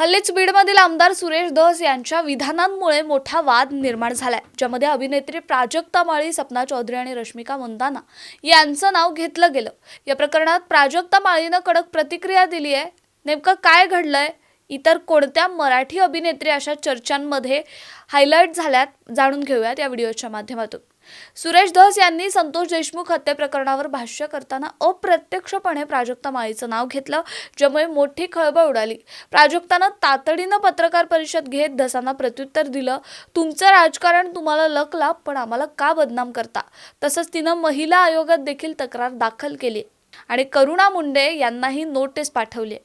हल्लीच बीडमधील आमदार सुरेश धस यांच्या विधानांमुळे मोठा वाद निर्माण झालाय ज्यामध्ये अभिनेत्री प्राजक्ता माळी सपना चौधरी आणि रश्मिका मंदाना यांचं नाव घेतलं गेलं. या प्रकरणात प्राजक्ता माळीनं कडक प्रतिक्रिया दिली आहे नेमकं काय घडलंय? इतर कोणत्या मराठी अभिनेत्री अशा चर्चांमध्ये हायलाईट झाल्यात जाणून घेऊयात या व्हिडिओच्या माध्यमातून. सुरेश धस यांनी संतोष देशमुख हत्या प्रकरणावर भाष्य करताना अप्रत्यक्षपणे प्राजक्ता माळीचं नाव घेतलं ज्यामुळे मोठी खळबळ उडाली. प्राजक्तानं तातडीनं पत्रकार परिषद घेत धसांना प्रत्युत्तर दिलं तुमचं राजकारण तुम्हाला लकला पण आम्हाला का बदनाम करता? तसंच तिनं महिला आयोगात देखील तक्रार दाखल केली. आणि करुणा मुंडे यांनाही नोटीस पाठवली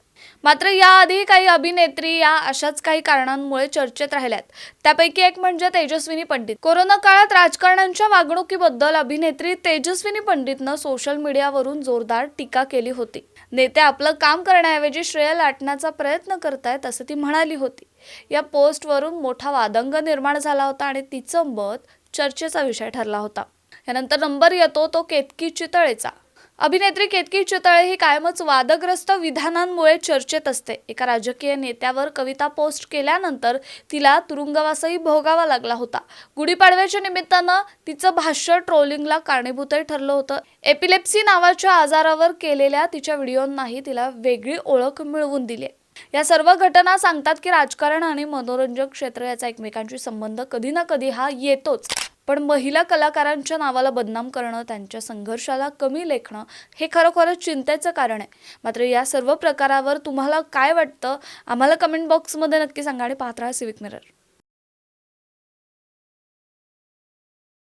मात्र याआधी काही अभिनेत्री या अशाच काही कारणांमुळे चर्चेत राहिल्यात. त्यापैकी एक म्हणजे तेजस्विनी पंडित. कोरोना काळात राजकारण्यांच्या वागणुकीबद्दल अभिनेत्री तेजस्विनी पंडितनं सोशल मीडियावरून जोरदार टीका केली होती. नेते आपलं काम करण्याऐवजी श्रेय लाटण्याचा प्रयत्न करतायत असं ती म्हणाली होती. या पोस्टवरून मोठा वादंग निर्माण झाला होता आणि तिचं मत चर्चेचा विषय ठरला होता. यानंतर नंबर येतो तो केतकी चितळेचा अभिनेत्री केतकी चितळे ही कायमच वादग्रस्त विधानांमुळे चर्चेत असते. एका राजकीय नेत्यावर कविता पोस्ट केल्यानंतर तिला तुरुंगवासही भोगावा लागला होता. गुढीपाडव्याच्या निमित्तानं तिचं भाष्य ट्रोलिंगला कारणीभूतही ठरलं होतं. एपिलेप्सी नावाच्या आजारावर केलेल्या तिच्या व्हिडिओंनाही तिला वेगळी ओळख मिळवून दिली या सर्व घटना सांगतात की राजकारण आणि मनोरंजन क्षेत्र याचा एकमेकांशी संबंध कधी ना कधी हा येतोच. पण महिला कलाकारांच्या नावाला बदनाम करणं त्यांच्या संघर्षाला कमी लेखणं हे खरोखरच चिंतेचं कारण आहे. मात्र या सर्व प्रकारावर तुम्हाला काय वाटतं? आम्हाला कमेंट बॉक्समध्ये नक्की सांगा आणि पाहत राहा सिविक मिरर